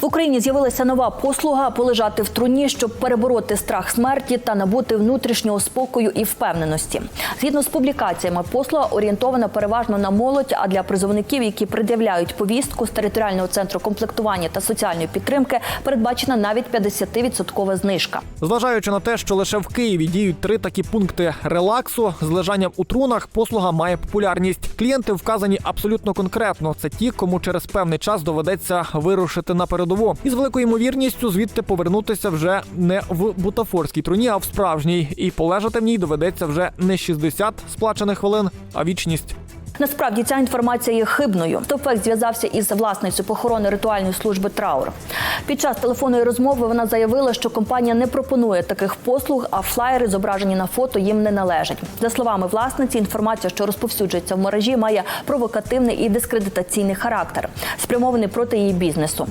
В Україні з'явилася нова послуга полежати в труні, щоб перебороти страх смерті та набути внутрішнього спокою і впевненості. Згідно з публікаціями, послуга орієнтована переважно на молодь, а для призовників, які пред'являють повістку з територіального центру комплектування та соціальної підтримки, передбачена навіть 50% знижка. Зважаючи на те, що лише в Києві діють три такі пункти релаксу з лежанням у трунах, послуга має популярність. Клієнти вказані абсолютно конкретно. Це ті, кому через певний час доведеться вирушити на передову. І великою ймовірністю звідти повернутися вже не в бутафорській труні, а в справжній. І полежати в ній доведеться вже не 60 сплачених хвилин, а вічність. Насправді ця інформація є хибною. Топфек зв'язався із власницею похорони ритуальної служби траур. Під час телефонної розмови вона заявила, що компанія не пропонує таких послуг, а флаєри, зображені на фото, їм не належать. За словами власниці, інформація, що розповсюджується в мережі, має провокативний і дискредитаційний характер, спрямований проти її бізнесу.